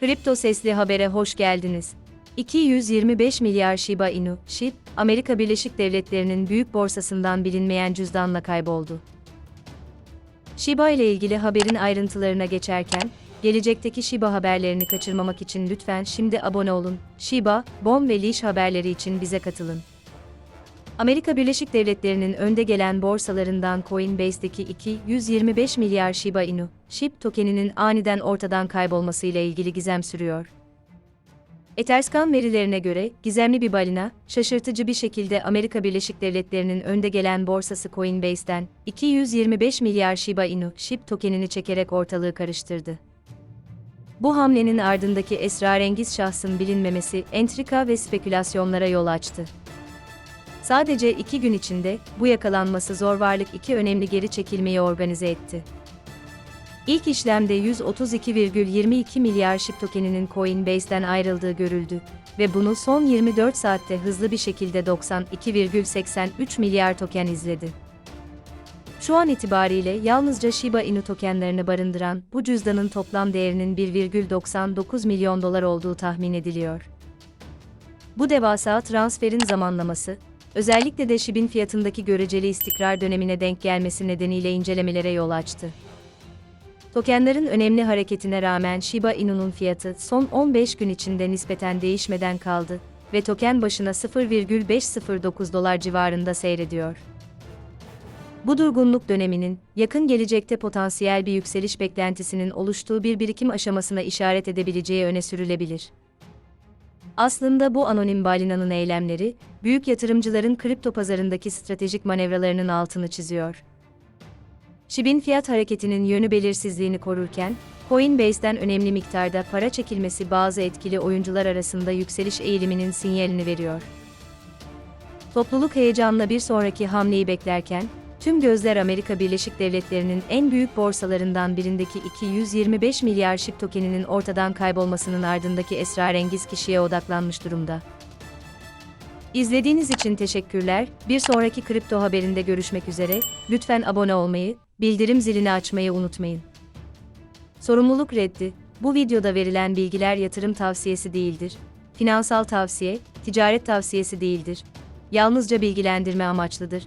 Kripto Sesli Haber'e hoş geldiniz. 225 milyar Shiba Inu, SHIB, Amerika Birleşik Devletleri'nin büyük borsasından bilinmeyen cüzdanla kayboldu. Shiba ile ilgili haberin ayrıntılarına geçerken, gelecekteki Shiba haberlerini kaçırmamak için lütfen şimdi abone olun. Shiba, Bon ve Leash haberleri için bize katılın. Amerika Birleşik Devletleri'nin önde gelen borsalarından Coinbase'deki 225 milyar Shiba Inu, SHIB tokeninin aniden ortadan kaybolmasıyla ilgili gizem sürüyor. Etherscan verilerine göre, gizemli bir balina, şaşırtıcı bir şekilde Amerika Birleşik Devletleri'nin önde gelen borsası Coinbase'den 225 milyar Shiba Inu, SHIB tokenini çekerek ortalığı karıştırdı. Bu hamlenin ardındaki esrarengiz şahsın bilinmemesi entrika ve spekülasyonlara yol açtı. Sadece iki gün içinde bu yakalanması zor varlık iki önemli geri çekilmeyi organize etti. İlk işlemde 132,22 milyar SHIB tokeninin Coinbase'den ayrıldığı görüldü ve bunu son 24 saatte hızlı bir şekilde 92,83 milyar token izledi. Şu an itibariyle yalnızca Shiba Inu tokenlerini barındıran bu cüzdanın toplam değerinin 1,99 milyon dolar olduğu tahmin ediliyor. Bu devasa transferin zamanlaması, özellikle de SHIB'in fiyatındaki göreceli istikrar dönemine denk gelmesi nedeniyle incelemelere yol açtı. Tokenlerin önemli hareketine rağmen Shiba Inu'nun fiyatı son 15 gün içinde nispeten değişmeden kaldı ve token başına 0,509 dolar civarında seyrediyor. Bu durgunluk döneminin, yakın gelecekte potansiyel bir yükseliş beklentisinin oluştuğu bir birikim aşamasına işaret edebileceği öne sürülebilir. Aslında bu anonim balinanın eylemleri, büyük yatırımcıların kripto pazarındaki stratejik manevralarının altını çiziyor. SHIB'in fiyat hareketinin yönü belirsizliğini korurken, Coinbase'den önemli miktarda para çekilmesi bazı etkili oyuncular arasında yükseliş eğiliminin sinyalini veriyor. Topluluk heyecanla bir sonraki hamleyi beklerken, tüm gözler Amerika Birleşik Devletleri'nin en büyük borsalarından birindeki 225 milyar SHIB tokeninin ortadan kaybolmasının ardındaki esrarengiz kişiye odaklanmış durumda. İzlediğiniz için teşekkürler. Bir sonraki kripto haberinde görüşmek üzere. Lütfen abone olmayı, bildirim zilini açmayı unutmayın. Sorumluluk reddi. Bu videoda verilen bilgiler yatırım tavsiyesi değildir. Finansal tavsiye, ticaret tavsiyesi değildir. Yalnızca bilgilendirme amaçlıdır.